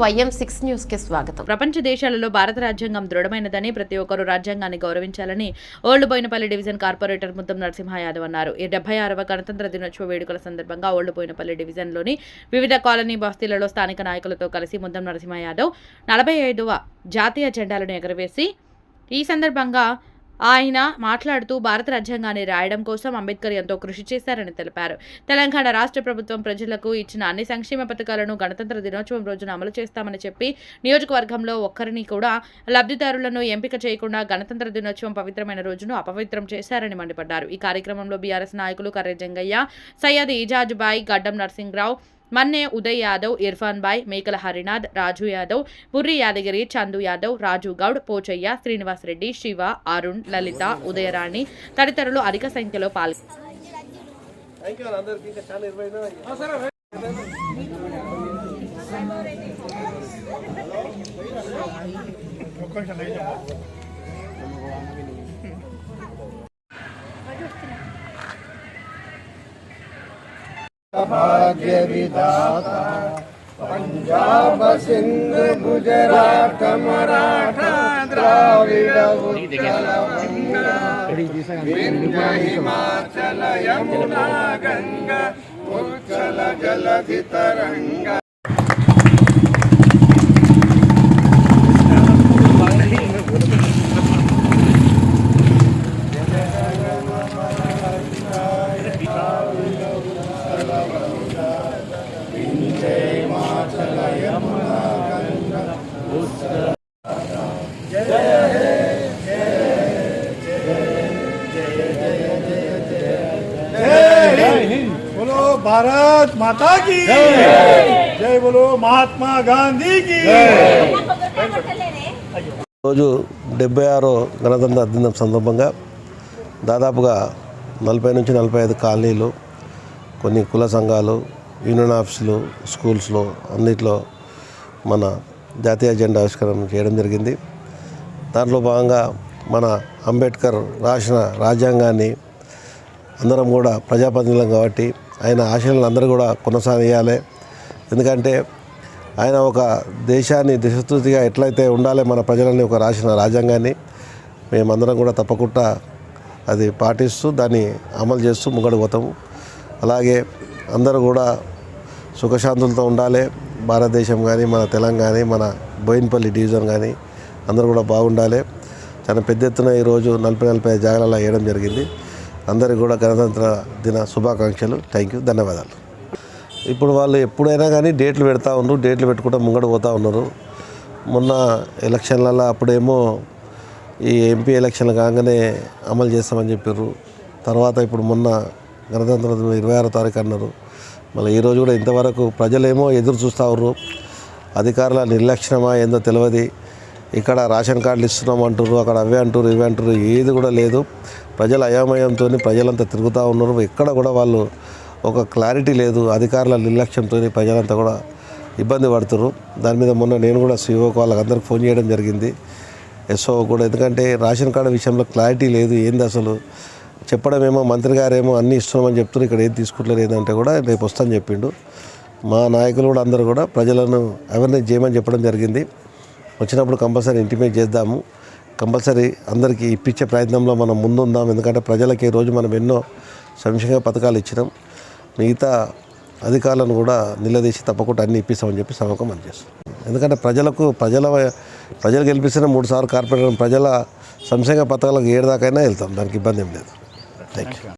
YM six న్యూస్కి స్వాగతం. ప్రపంచ దేశాలలో భారత రాజ్యాంగం దృఢమైనదని ప్రతి ఒక్కరూ రాజ్యాంగాన్ని గౌరవించాలని old Bowenpally division corporator Muddam Narasimha Yadav అన్నారు. ఈ డెబ్బై ఆరవ గణతంత్ర దినోత్సవ వేడుకల సందర్భంగా ఓల్డ్ బోయినపల్లి డివిజన్లోని వివిధ కాలనీ బస్తీలలో స్థానిక నాయకులతో కలిసి ముద్దం నరసింహ యాదవ్ నలభై ఐదవ జాతీయ జెండాలను ఎగరవేసి ఈ సందర్భంగా ఆయన మాట్లాడుతూ భారత రాజ్యాంగాన్ని రాయడం కోసం అంబేద్కర్ ఎంతో కృషి చేశారని తెలిపారు. తెలంగాణ రాష్ట్ర ప్రభుత్వం ప్రజలకు ఇచ్చిన అన్ని సంక్షేమ పథకాలను గణతంత్ర దినోత్సవం రోజున అమలు చేస్తామని చెప్పి నియోజకవర్గంలో ఒక్కరిని కూడా లబ్ధిదారులను ఎంపిక చేయకుండా గణతంత్ర దినోత్సవం పవిత్రమైన రోజును అపవిత్రం చేశారని మండిపడ్డారు. ఈ కార్యక్రమంలో బీఆర్ఎస్ నాయకులు కర్రె జంగయ్య సయ్యద్ ఇజాజ్ బాయ్ గడ్డం నర్సింగ్రావు మన్నే ఉదయ్ యాదవ్ ఇర్ఫాన్ బాయ్ మేకల హరినాథ్ రాజు యాదవ్ బుర్రి యాదగిరి చందు యాదవ్ రాజు గౌడ్ పోచయ్య శ్రీనివాస్ రెడ్డి శివ అరుణ్ లలిత ఉదయరాణి తదితరులు అధిక సంఖ్యలో పాల్గొన్నారు भाग्य विधाता पंजाब सिंध गुजरात मराठा द्राविड विंध्य हिमाचल यमुना गंगा उच्चल जलधि तरंगा భారత్ మాతాకి జై బోలో మహాత్మా గాంధీకి రోజు డెబ్బై ఆరో గణతంత్ర దినం సందర్భంగా దాదాపుగా నలభై నుంచి నలభై ఐదు కాలనీలు కొన్ని కుల సంఘాలు యూనియన్ ఆఫీసులు స్కూల్స్లో అన్నిట్లో మన జాతీయ జెండా ఆవిష్కరణ చేయడం జరిగింది. దాంట్లో భాగంగా మన అంబేద్కర్ రాసిన రాజ్యాంగాన్ని అందరం కూడా ప్రజాప్రతినిధులం కాబట్టి ఆయన ఆశయాలను అందరూ కూడా కొనసాగించాలి ఎందుకంటే ఆయన ఒక దేశాన్ని దిశతృతిగా ఎట్లయితే ఉండాలి మన ప్రజలని ఒక రాసిన రాజ్యాంగాన్ని మేమందరం కూడా తప్పకుండా అది పాటిస్తూ దాన్ని అమలు చేస్తూ ముంగడు పోతాము. అలాగే అందరూ కూడా సుఖశాంతులతో ఉండాలి. భారతదేశం కానీ మన తెలంగాణ మన బోయిన్పల్లి డివిజన్ కానీ అందరూ కూడా బాగుండాలి. చాలా పెద్ద ఎత్తున ఈరోజు నలభై నలభై ఐదు జాగాలలో వేయడం జరిగింది. అందరికీ కూడా గణతంత్ర దిన శుభాకాంక్షలు. థ్యాంక్ యూ ధన్యవాదాలు. ఇప్పుడు వాళ్ళు ఎప్పుడైనా కానీ డేట్లు పెడతా ఉన్నారు డేట్లు పెట్టుకుంటూ ముంగడు పోతూ ఉన్నారు. మొన్న ఎలక్షన్లలో అప్పుడేమో ఈ ఎంపీ ఎలక్షన్లు కాగానే అమలు చేస్తామని చెప్పారు తర్వాత ఇప్పుడు మొన్న గణతంత్ర దినం ఇరవై ఆరో తారీఖు అన్నారు. మళ్ళీ ఈరోజు కూడా ఇంతవరకు ప్రజలేమో ఎదురు చూస్తూ ఉన్నారు. అధికారుల నిర్లక్ష్యమా ఏందో తెలియదు ఇక్కడ రేషన్ కార్డులు ఇస్తున్నాం అంటారు అక్కడ అవే అంటారు ఇవే అంటారు ఏది కూడా లేదు. ప్రజల అయోమయంతో ప్రజలంతా తిరుగుతూ ఉన్నారు. ఎక్కడ కూడా వాళ్ళు ఒక క్లారిటీ లేదు. అధికారుల నిర్లక్ష్యంతో ప్రజలంతా కూడా ఇబ్బంది పడుతున్నారు దాని మీద మొన్న నేను కూడా సీఓకి వాళ్ళకి అందరికి ఫోన్ చేయడం జరిగింది. ఎస్ఓ కూడా. ఎందుకంటే రేషన్ కార్డు విషయంలో క్లారిటీ లేదు. ఏంది అసలు? చెప్పడమేమో మంత్రి గారేమో అన్నీ ఇస్తున్నామని చెప్తున్నారు ఇక్కడ ఏం తీసుకుంటలేరు ఏంటంటే కూడా రేపు వస్తాను చెప్పిండు. మా నాయకులు కూడా అందరూ కూడా ప్రజలను అవేర్నెస్ చేయమని చెప్పడం జరిగింది. వచ్చినప్పుడు కంపల్సరీ ఇంటిమేట్ చేద్దాము. కంపల్సరీ అందరికీ ఇప్పించే ప్రయత్నంలో మనం ముందుందాం. ఎందుకంటే ప్రజలకి ఈరోజు రోజు మనం ఎన్నో సంక్షేమ పథకాలు ఇచ్చినాం. మిగతా అధికారులను కూడా నిలదీసి తప్పకుండా అన్ని ఇప్పిస్తామని చెప్పి సమకం అనిచేస్తాం ఎందుకంటే ప్రజలకు ప్రజల ప్రజలు గెలిపిస్తున్న మూడు సార్లు కార్పొరేటర్ ప్రజల సంక్షేమ పథకాలకు ఏడు దాకైనా వెళ్తాం. దానికి ఇబ్బంది ఏం లేదు. Thank you